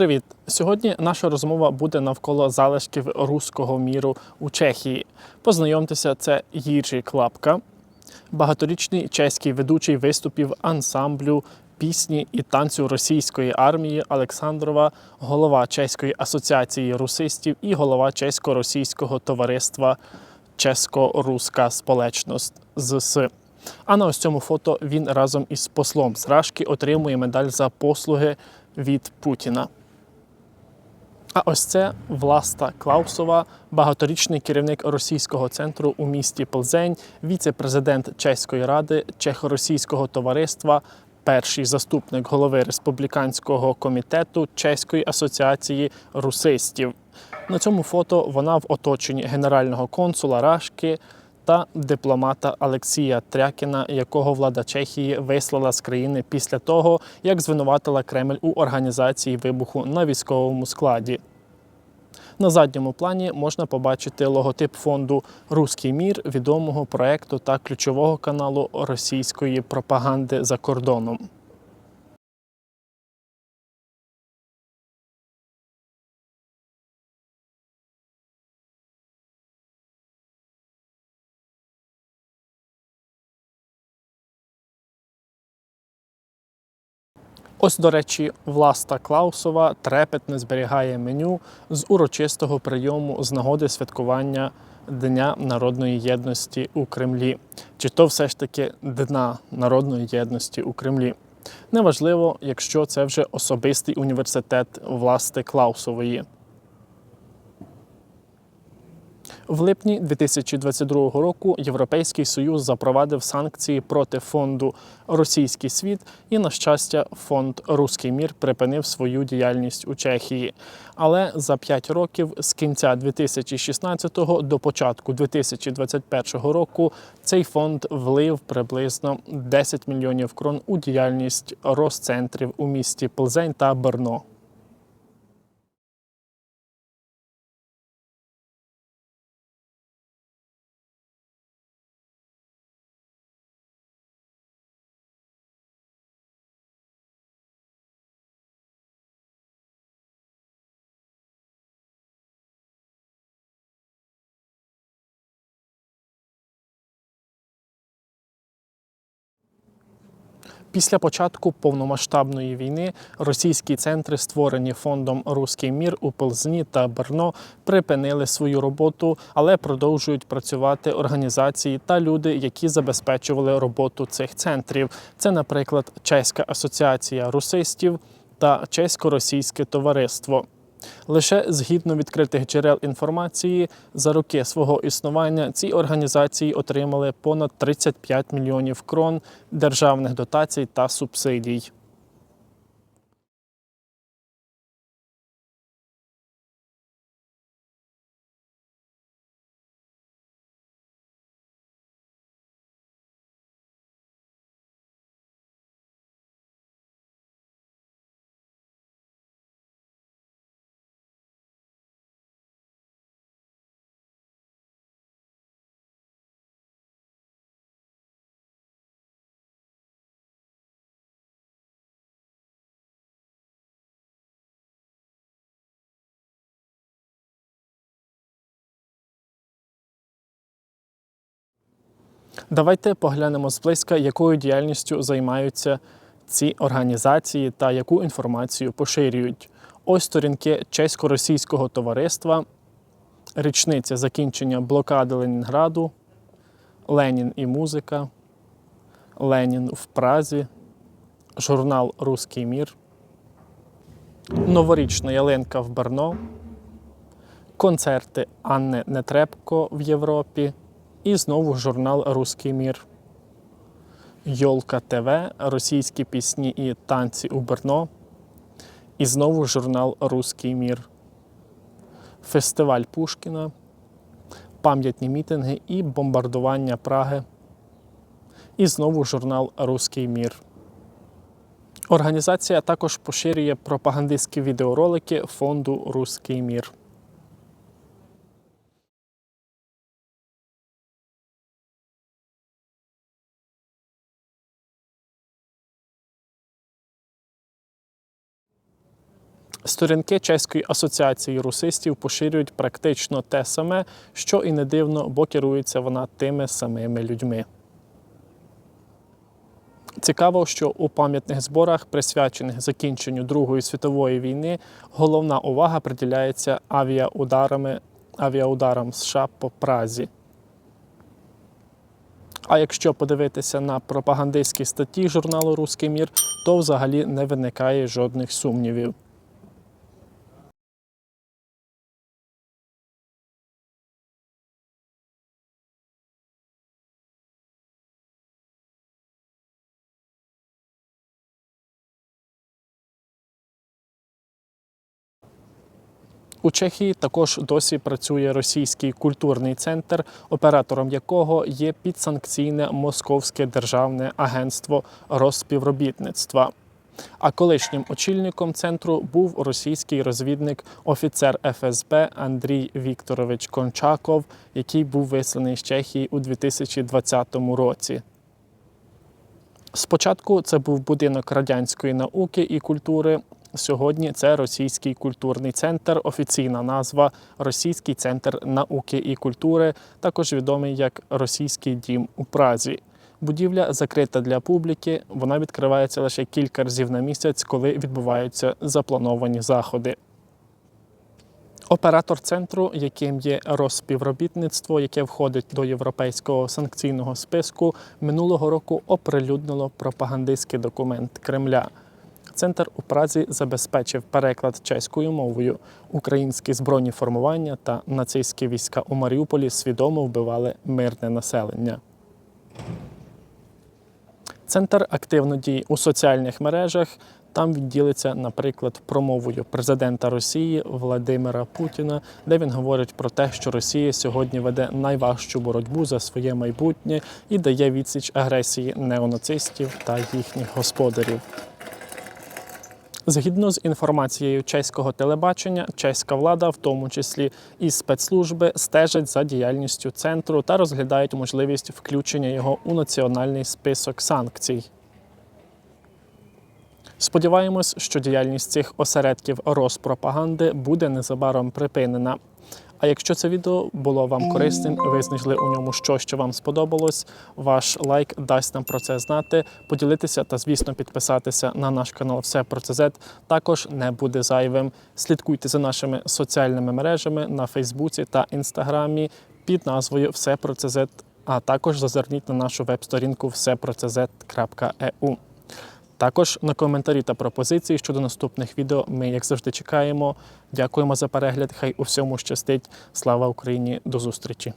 Привіт! Сьогодні наша розмова буде навколо залишків руського міру у Чехії. Познайомтеся, це Їржі Клапка, багаторічний чеський ведучий виступів ансамблю пісні і танцю російської армії Олександрова, голова Чеської асоціації русистів і голова чесько-російського товариства Чесько-Руська Сполечност ЗС. А на ось цьому фото він разом із послом з Рашки отримує медаль за послуги від Путіна. А ось це Власта Клаусова, багаторічний керівник російського центру у місті Плзень, віце-президент Чеської ради, Чехо-російського товариства, перший заступник голови республіканського комітету Чеської асоціації русистів. На цьому фото вона в оточенні генерального консула Рашки та дипломата Олексія Трякіна, якого влада Чехії вислала з країни після того, як звинуватила Кремль у організації вибуху на військовому складі. На задньому плані можна побачити логотип фонду Руський мір, відомого проекту та ключового каналу російської пропаганди за кордоном. Ось, до речі, Власта Клаусова трепетне зберігає меню з урочистого прийому з нагоди святкування Дня народної єдності у Кремлі. Чи то все ж таки Дна народної єдності у Кремлі? Неважливо, якщо це вже особистий університет власти Клаусової. В липні 2022 року Європейський Союз запровадив санкції проти фонду Російський світ, і, на щастя, фонд Руський мір припинив свою діяльність у Чехії. Але за 5 років з кінця 2016 до початку 2021 року цей фонд влив приблизно 10 мільйонів крон у діяльність розцентрів у місті Плзень та Берно. Після початку повномасштабної війни російські центри, створені фондом Руський мір у Пелзні та Берно, припинили свою роботу, але продовжують працювати організації та люди, які забезпечували роботу цих центрів. Це, наприклад, Чеська асоціація русистів та Чесько-російське товариство. Лише згідно відкритих джерел інформації, за роки свого існування ці організації отримали понад 35 мільйонів крон державних дотацій та субсидій. Давайте поглянемо зблизька, якою діяльністю займаються ці організації та яку інформацію поширюють. Ось сторінки чесько-російського товариства, річниця закінчення блокади Ленінграду, Ленін і музика, Ленін в Празі, журнал Руський мір, Новорічна ялинка в Барно, концерти Анни Нетребко в Європі. І знову журнал Руський мір. Йолка ТВ, російські пісні і танці у Берно. І знову журнал Руський мір. Фестиваль Пушкіна, пам'ятні мітинги і бомбардування Праги. І знову журнал Руський мір. Організація також поширює пропагандистські відеоролики фонду Руський мір. Сторінки Чеської асоціації русистів поширюють практично те саме, що і не дивно, бо керується вона тими самими людьми. Цікаво, що у пам'ятних зборах, присвячених закінченню Другої світової війни, головна увага приділяється авіаударами, авіаударам США по Празі. А якщо подивитися на пропагандистські статті журналу Руський мір, то взагалі не виникає жодних сумнівів. У Чехії також досі працює російський культурний центр, оператором якого є підсанкційне Московське державне агентство розспівробітництва. А колишнім очільником центру був російський розвідник, офіцер ФСБ Андрій Вікторович Кончаков, який був висланий з Чехії у 2020 році. Спочатку це був будинок радянської науки і культури. Сьогодні це Російський культурний центр, офіційна назва Російський центр науки і культури, також відомий як Російський дім у Празі. Будівля закрита для публіки, вона відкривається лише кілька разів на місяць, коли відбуваються заплановані заходи. Оператор центру, яким є розспівробітництво, яке входить до європейського санкційного списку, минулого року оприлюднило пропагандистський документ Кремля. Центр у Празі забезпечив переклад чеською мовою. Українські збройні формування та нацистські війська у Маріуполі свідомо вбивали мирне населення. Центр активно діє у соціальних мережах. Там він ділиться, наприклад, промовою президента Росії Владимира Путіна, де він говорить про те, що Росія сьогодні веде найважчу боротьбу за своє майбутнє і дає відсіч агресії неонацистів та їхніх господарів. Згідно з інформацією чеського телебачення, чеська влада, в тому числі і спецслужби, стежать за діяльністю центру та розглядають можливість включення його у національний список санкцій. Сподіваємось, що діяльність цих осередків розпропаганди буде незабаром припинена. А якщо це відео було вам корисним, ви знайшли у ньому щось, що вам сподобалось, ваш лайк дасть нам про це знати. Поділитися та, звісно, підписатися на наш канал Все про ЦЗ також не буде зайвим. Слідкуйте за нашими соціальними мережами на Фейсбуці та Інстаграмі під назвою Все про ЦЗ, а також зазирніть на нашу веб-сторінку всепроцз.eu. Також на коментарі та пропозиції щодо наступних відео ми, як завжди, чекаємо. Дякуємо за перегляд. Хай у всьому щастить. Слава Україні! До зустрічі!